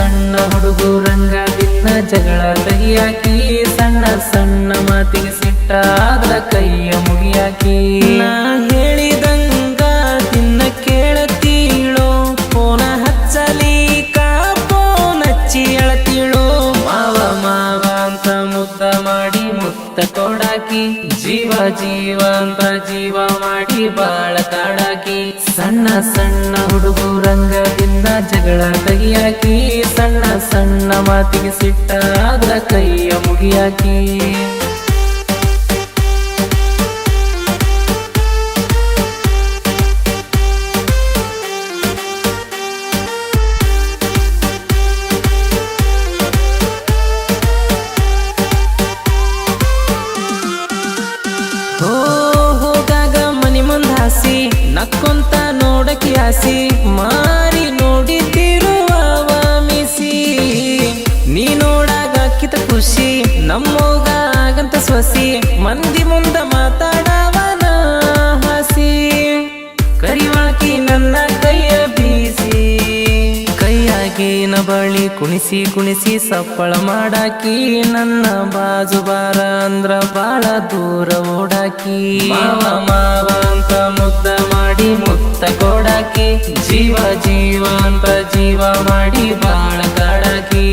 ಸಣ್ಣ ಹುಡುಗರಂಗ ದಿನ ಜಗಳ ಕೈಯಾಕಿ ಸಣ್ಣ ಸಣ್ಣ ಮಾತಿಗೆ ಸಿಟ್ಟಾದ ಕೈಯ ಮುಗಿಯಾಕಿ. ಜೀವ ಜೀವ ಜೀವ ಮಾಡಿ ಬಾಳ ಕಾಡಾಕಿ ಸಣ್ಣ ಸಣ್ಣ ಹುಡುಗರಂಗದಿಂದ ಜಗಳ ತೆಗಿಯಾಕಿ ಸಣ್ಣ ಸಣ್ಣ ಮಾತಿಗೆ ಸಿಟ್ಟಾದ್ರ ಕೈಯ ಮುಗಿಯಾಕಿ. ನಕ್ಕೊಂತ ನೋಡಕ್ಕೆ ಆಸಿ. ಮಾರಿ ನೋಡಿದ್ದಿರುವ ಮಿಸಿ. ನೀ ನೋಡಾಗ ಕಿತ ಖುಷಿ. ನಮ್ಮೋಗ ಆಗಂತ ಸೊಸಿ. ಮಂದಿ ಮುಂದ ಮಾತಾಡವನ ಹಸಿ. ಕರಿವಾಕಿ ನನ್ನ ಕೈಯಾಗಿನ ಬಳಿ ಕುಣಿಸಿ ಕುಣಿಸಿ ಸಪ್ಪಳ ಮಾಡಾಕಿ, ನನ್ನ ಬಾಜು ಬಾರ ಅಂದ್ರ ಬಾಳ ದೂರ ಓಡಾಕಿ. ಮಾವ ಅಂತ ಮುದ್ದ ಮಾಡಿ ಮುತ್ತ ಕೊಡಾಕಿ, ಜೀವ ಜೀವ ಅಂತ ಜೀವ ಮಾಡಿ ಬಾಳ ಕಾಡಾಕಿ.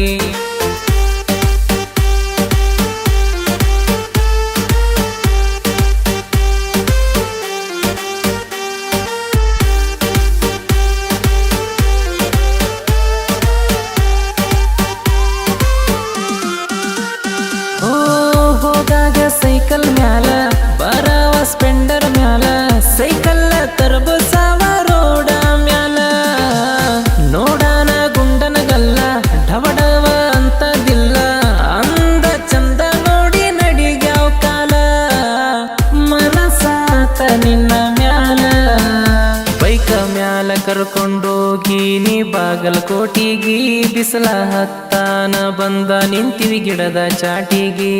ಕರ್ಕೊಂಡೋಗಿ ನೀ ಬಾಗಲಕೋಟಿಗಿ ಬಿಸಿಲ ಹತ್ತಾನ ಬಂದ ನಿಂತಿವಿ ಗಿಡದ ಚಾಟಿಗಿ.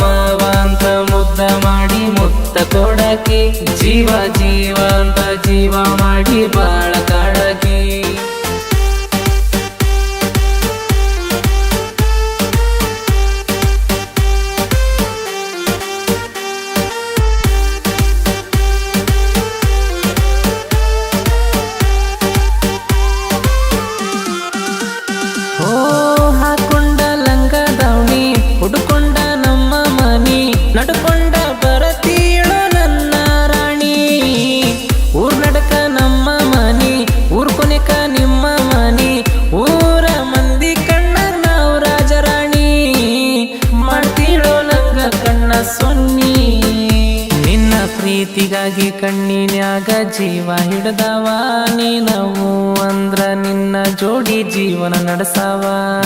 ಮಾವ ಅಂತ ಮುದ್ದ ಮಾಡಿ ಮುತ್ತ ಕೊಡಕಿ ಜೀವ ಜೀವ ಅಂತ ಜೀವ ಮಾಡಿ ಬಾಳ ಪ್ರೀತಿಗಾಗಿ ಕಣ್ಣಿನ್ಯಾಗ ಜೀವ ಹಿಡ್ದವ. ನೀನವು ಅಂದ್ರ ನಿನ್ನ ಜೋಡಿ ಜೀವನ ನಡೆಸವ.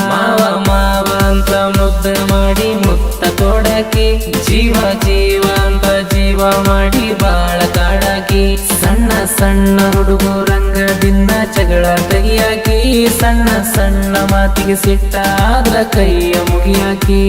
ಮಾವ ಮಾವ ಅಂತ ಮುದ್ದ ಮಾಡಿ ಮುತ್ತ ತೊಡಕಿ, ಜೀವ ಜೀವ ಅಂತ ಜೀವ ಮಾಡಿ ಬಾಳ ಕಾಡಾಕಿ ಸಣ್ಣ ಸಣ್ಣ ಹುಡುಗರಂಗದಿಂದ ಜಗಳ ತೆಗಿಯಾಕಿ, ಸಣ್ಣ ಸಣ್ಣ ಮಾತಿಗೆ ಸಿಟ್ಟಾದ್ರ ಕೈಯ ಮುಗಿಯಾಕಿ.